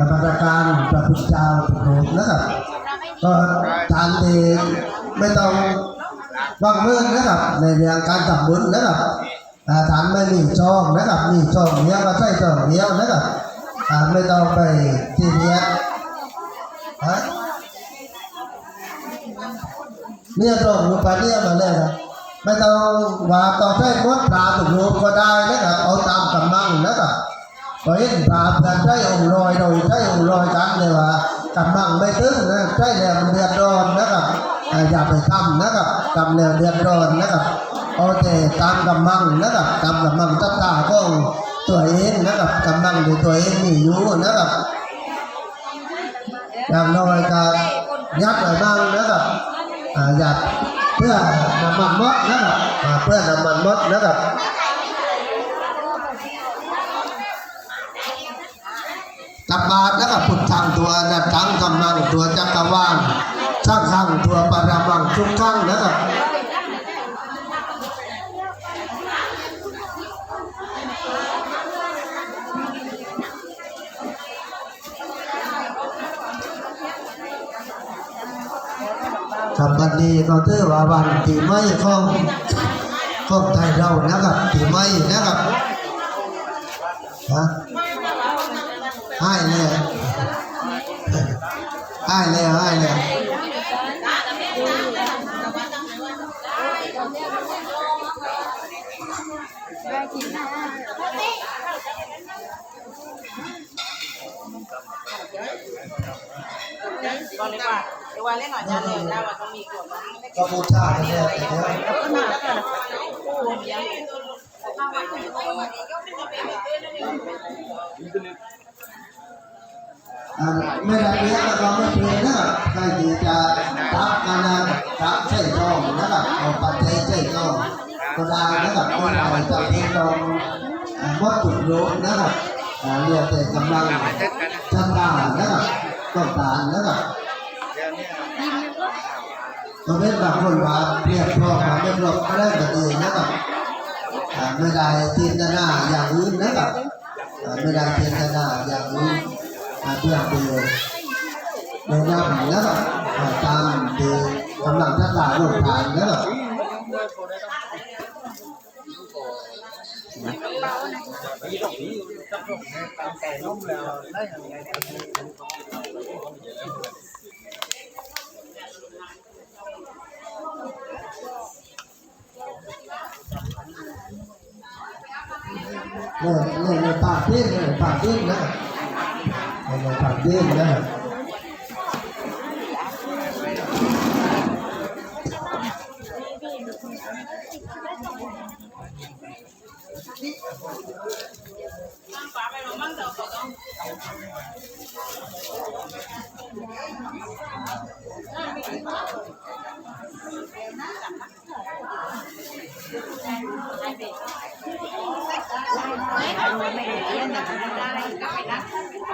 นมัสการพระพุทธเจ้าทุกรูปนะครับ ก็ทานเองไม่ต้องวางเมือนะครับ ในเรื่องการทำบุญนะครับอ่าทานไม่มีช่องนะครับมีช่องเดียก็ใช่ช่องเดียนะครับไม่ต้องไปที่เนี้ยฮะเนี่ยตรงรูปเนี่ยมาเลยนะไม่ต้องว่าต้องใช้มดปลาถูกรูปก็ได้นะครับเอาตามกำลังนะครับ พอเห็นปลาเพื่อนใช้องลอยโดยใช้องลอยกันเลยว่ากำลังไม่ถึงนะใช้แล้วมันเดือดร้อนนะครับอ่าอย่าไปทำนะครับทำแล้วเดือดร้อนนะครับเอาแต่ตามกำลังนะครับตามกำลังตัตาของตัวเองนะครับกำลังที่ตัวเองมีอยู่นะครับอย่างน้อยก็ยัดไว้บ้างนะครับอ่ายัดเพื่อน้ำมันมดนะครับเพื่อน้ำมันมดนะครับ ตับบาแล้วก็พุทธังตัวนัดทังกำลังตัวจักรวาลช่างขังตัวปรามังทุกขังนะครับครับวันนี้ก็ถือว่าวันปีใหม่ของของไทยเรานะครับปีใหม่นะครับฮะ ให้เลยให้เลยให้เลยก็บูชาเนี่ยเนี่ยอ่าไไม่ได้เลี้ยก็ไม่เพลนะครับใครที่จะตับกมานะตักใส่ซองนะครับเอาปัจจัยใส่ซองก็ได้นะครับไม่ได้จะเป็นซองวัตถุโลกนะครับเรียกแต่กำลังจันดานะครับต้องการนะครับตัวเป็นบางคนว่าเรียกพร้อมมาไม่พร้อมก็ได้แบบอื่นะครับไม่ได้จินตนาอย่างอื่นนะครับไม่ได้จินตนาอย่างอื่น อ่าเพื่อเป็นในนามนะครับอ่าตามที่กำลังทักษะรูปฐานนะครับเนี่ยเนี่ยปากดิ้นเนี่ยปากดิ้นนะ เนี่ยเนี่ยปากดิ้นนะเ